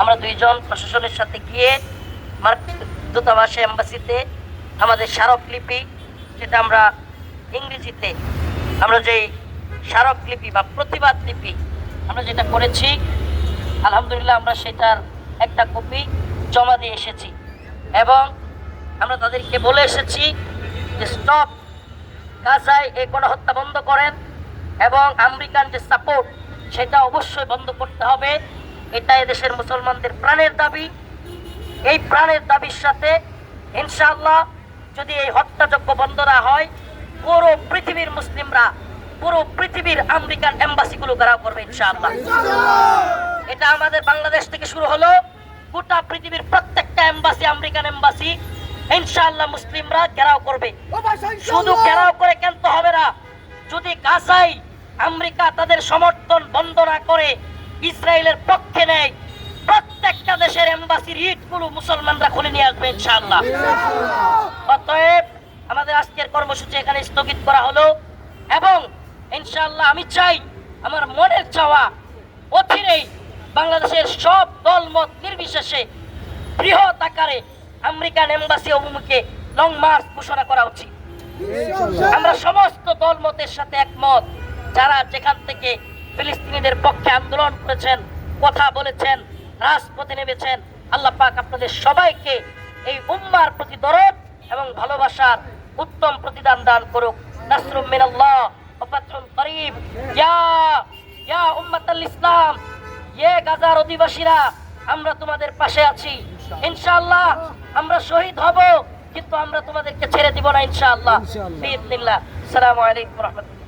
আমরা দুইজন প্রশাসনের সাথে গিয়ে মার্ক দূতাবাসে এম্বাসিতে আমাদের স্মারকলিপি, যেটা আমরা ইংরেজিতে, আমরা যেই স্মারকলিপি বা প্রতিবাদ লিপি, আমরা যেটা করেছি, আলহামদুলিল্লাহ আমরা সেটার একটা কপি জমা দিয়ে এসেছি। এবং আমরা তাদেরকে বলে এসেছি যে, স্টপ! গাজায় এই গণহত্যা বন্ধ করেন এবং আমেরিকান যে সাপোর্ট সেটা অবশ্যই বন্ধ করতে হবে। এটা এদেশের মুসলমানদের প্রাণের দাবি। এই প্রাণের দাবির সাথে ইনশাআল্লাহ যদি এই হত্যাযজ্ঞ বন্ধ না হয়, পুরো পৃথিবীর মুসলিমরা, পুরো পৃথিবীর আমেরিকান এম্বাসিগুলো ঘেরাও করবে ইনশাআল্লাহ। এটা আমাদের বাংলাদেশ থেকে শুরু হলো। গোটা পৃথিবীর প্রত্যেকটা এম্বাসি, আমেরিকান এম্বাসি, ইনশাআল্লাহ মুসলিমরা ঘেরাও করবে। শুধু ঘেরাও করে কেনতে হবে না। যদি গাজাই আমেরিকা তাদের সমর্থন বন্ধ না করে ইসরায়েলের পক্ষে নেয়। প্রত্যেকটা দেশের এম্বাসির ইটগুলো মুসলমানরা খুলে নিয়ে আসবে ইনশাআল্লাহ। অতএব আমাদের আজকের কর্মসূচি এখানে স্থগিত করা হলো এবং ইনশাআল্লাহ আমি চাই আমার মনের চাওয়া অচিরেই বাংলাদেশের সব দলমত নির্বিশেষে বৃহৎ আকারে আমেরিকান এম্বাসি অভিমুখে লং মার্চ ঘোষণা করা উচিত। আমরা সমস্ত দলমতের সাথে একমত। যারা যেখান থেকে ফিলিস্তিনিদের পক্ষে আন্দোলন করেছেন কথা বলেছেন রাজপথে নেমেছেন আল্লাহ পাক আপনাদের সবাইকে এই উম্মার প্রতি দরদ এবং ভালোবাসার উত্তম প্রতিদান দান করুক। নাসরুম মিনাল্লাহ করিব ইয়া ইয়া উম্মাতাল ইসলাম ইয়ে গাজার অধিবাসীরা আমরা তোমাদের পাশে আছি। ইনশাআল্লাহ আমরা শহীদ হব কিন্তু আমরা তোমাদেরকে ছেড়ে দিব না ইনশাআল্লাহ। বিইذنিল্লাহ আসসালামু আলাইকুম রাহমাতুল্লাহ।